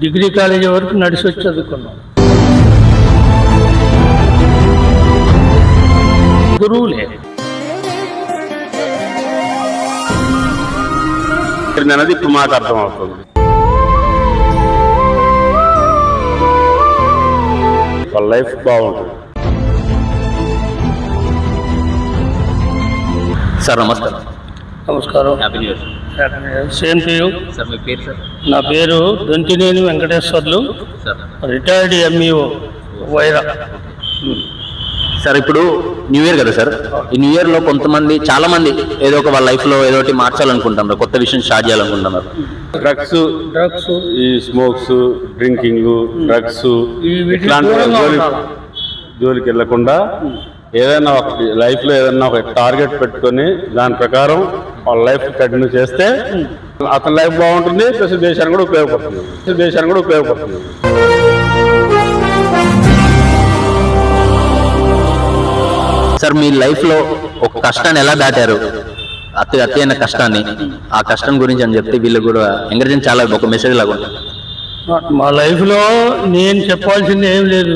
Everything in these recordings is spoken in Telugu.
డిగ్రీ కాలేజీ వరకు నడిచి వచ్చి చదువుకున్నాం. గురువులే. అనేది ఇప్పుడు మాకు అర్థం అవుతుంది వాళ్ళ లైఫ్ బాగుంటుంది. సార్ నమస్కారం. నమస్కారం. Happy new year. Same to you sir మీ పేరు సార్? నా పేరు Dontineni Venkateswarlu sir. Retired MEO Wyra. Sir ఇప్పుడు న్యూ ఇయర్ కదా సార్? ఈ న్యూ ఇయర్లో కొంతమంది చాలా మంది ఏదో ఒక వాళ్ళ లైఫ్లో ఏదో ఒకటి మార్చాలనుకుంటున్నారు కొత్త విషయం స్టార్ట్ చేయాలనుకుంటున్నారు. డ్రగ్స్ డ్రగ్స్ ఈ స్మోక్స్ డ్రింకింగ్ డ్రగ్స్ ఇట్లాంటి జోలికి వెళ్ళకుండా ఏదైనా ఒక లైఫ్లో ఏదైనా ఒక టార్గెట్ పెట్టుకొని దాని ప్రకారం వాళ్ళ లైఫ్ కంటిన్యూ చేస్తే అతని లైఫ్ బాగుంటుంది ప్లస్ దేశానికి కూడా ఉపయోగపడుతుంది. దేశానికి కూడా ఉపయోగపడుతుంది. సార్ మీ లైఫ్లో ఒక కష్టాన్ని ఎలా దాటారు? అతి అతి అయిన కష్టాన్ని ఆ కష్టం గురించి అని చెప్తే వీళ్ళు కూడా ఎంకరేజ్ చాలా ఒక మెసేజ్ లాగా ఉంటుంది. మా లైఫ్లో నేను చెప్పాల్సింది ఏం లేదు.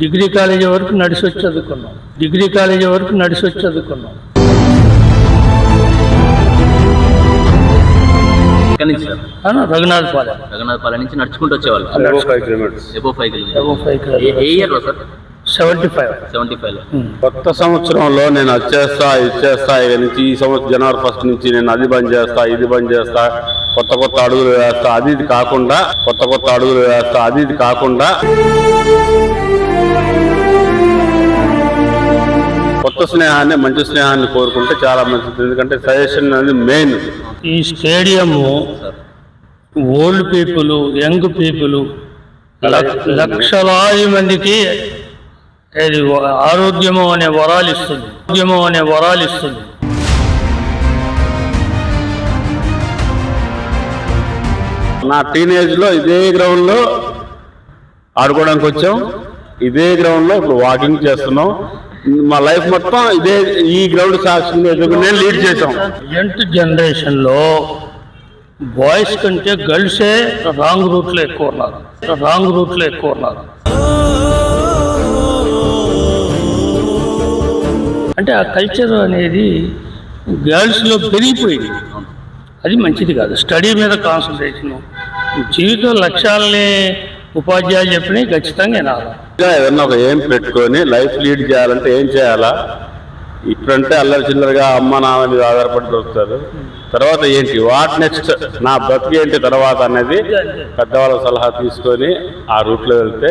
డిగ్రీ కాలేజీ వరకు నడిచి వచ్చి చదువుకున్నాం. డిగ్రీ కాలేజీ వరకు నడిచి వచ్చి చదువుకున్నాం. ఎక్కడి నుంచి రఘునాథ్ పాలెం. రఘునాథపాలెం నుంచి నడుచుకుంటూ వచ్చేవాళ్ళు. Above five kilometres. ఏ sir seventy five. Seventy five కొత్త సంవత్సరంలో నేను అది చేస్తా ఇది చేస్తా ఇక నుంచి ఈ సంవత్సరం జనవరి ఫస్ట్ నుంచి నేను అది బంద్ చేస్తా ఇది బంద్ చేస్తా కొత్త కొత్త అడుగులు వేస్తా అది ఇది కాకుండా కొత్త కొత్త అడుగులు వేస్తా అది ఇది కాకుండా కొత్త స్నేహాన్ని మంచి స్నేహాన్ని కోరుకుంటే చాలా మంచిది. ఎందుకంటే సజెషన్ అనేది మెయిన్ ఈ stadium old people young people లక్షలాది మందికి ఇది ఆరోగ్యము అనే వరాలు ఇస్తుంది. ఆరోగ్యము అనే వరాలు ఇస్తుంది. నా టీనేజ్లో ఇదే గ్రౌండ్లో ఆడుకోవడానికి వచ్చాం. ఇదే గ్రౌండ్లో ఇప్పుడు వాకింగ్ చేస్తున్నాం. మా లైఫ్ మొత్తం ఇదే ఈ గ్రౌండ్ సాక్షిని లీడ్ చేసాం ప్రజెంట్ జనరేషన్లో బాయ్స్ కంటే గర్ల్సే రాంగ్ రూట్లో ఎక్కువ ఉన్నారు. రాంగ్ రూట్లో ఎక్కువ ఉన్నారు. అంటే ఆ కల్చర్ అనేది గర్ల్స్లో పెరిగిపోయింది. అది మంచిది కాదు. స్టడీ మీద కాన్సన్ట్రేషన్ జీవిత లక్ష్యాలని ఉపాధ్యాయులు చెప్పినవి ఖచ్చితంగా వినాలి. ఇంకా ఏదన్నా ఒక ఏం పెట్టుకొని లైఫ్ లీడ్ చేయాలంటే ఏం చేయాలా? ఇప్పుడంటే అల్లరి చిల్లరగా అమ్మ నాన్న మీద ఆధారపడి దొరుకుతారు తర్వాత ఏంటి? వాట్ నెక్స్ట్ నా బతికి ఏంటి తర్వాత అనేది పెద్దవాళ్ళ సలహా తీసుకొని ఆ రూట్లో వెళ్తే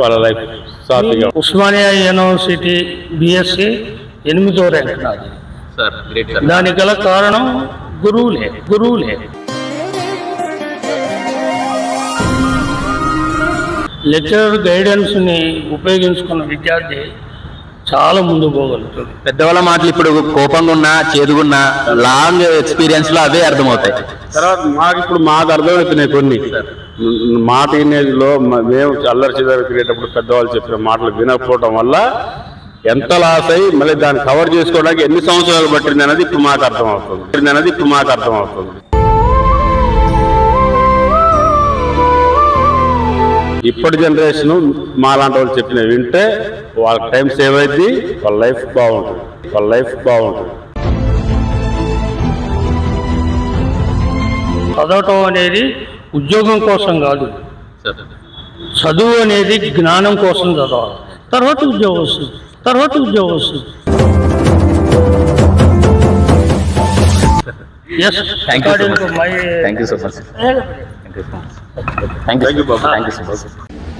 వాళ్ళ లైఫ్ సాఫీగా ఉస్మానియా యూనివర్సిటీ బిఎస్సి ఎనిమిదో ర్యాంక్ నాది. Sir great sir. దానికి గల కారణం గురువులే గురువులే. లెక్చరర్ గైడెన్స్ని ఉపయోగించుకున్న విద్యార్థి చాలా ముందు పోగలుగుతుంది పెద్దవాళ్ళ మాటలు ఇప్పుడు కోపంగా ఉన్నా చేదుగున్నా లాంగ్ ఎక్స్పీరియన్స్లో అవే అర్థమవుతాయి. తర్వాత మాకు ఇప్పుడు మాకు అర్థమవుతున్నాయి కొన్ని. మా టీనేజ్లో మేము అల్లరి చిల్లరి తిరిగేటప్పుడు పెద్దవాళ్ళు చెప్పిన మాటలు వినకపోవడం వల్ల ఎంత లాస్ అయ్యి మళ్ళీ దాన్ని కవర్ చేసుకోవడానికి ఎన్ని సంవత్సరాలు పట్టింది అనేది ఇప్పుడు మాకు అర్థం అవుతుంది పట్టింది అనేది ఇప్పుడు మాకు అర్థం ఇప్పటి జనరేషన్ మా లాంటి వాళ్ళు చెప్పిన వింటే వాళ్ళ టైం సేవ్ అయింది వాళ్ళ లైఫ్ బాగుంటుంది వాళ్ళ లైఫ్ బాగుంటుంది. చదవటం అనేది ఉద్యోగం కోసం కాదు. సార్ చదువు అనేది జ్ఞానం కోసం చదవాలి. తర్వాత ఉద్యోగం వస్తుంది తర్వాత ఉద్యోగం వస్తుంది. Yes thank you so much thank you so much Thank you. Thank you, Baba. Thank you, sir.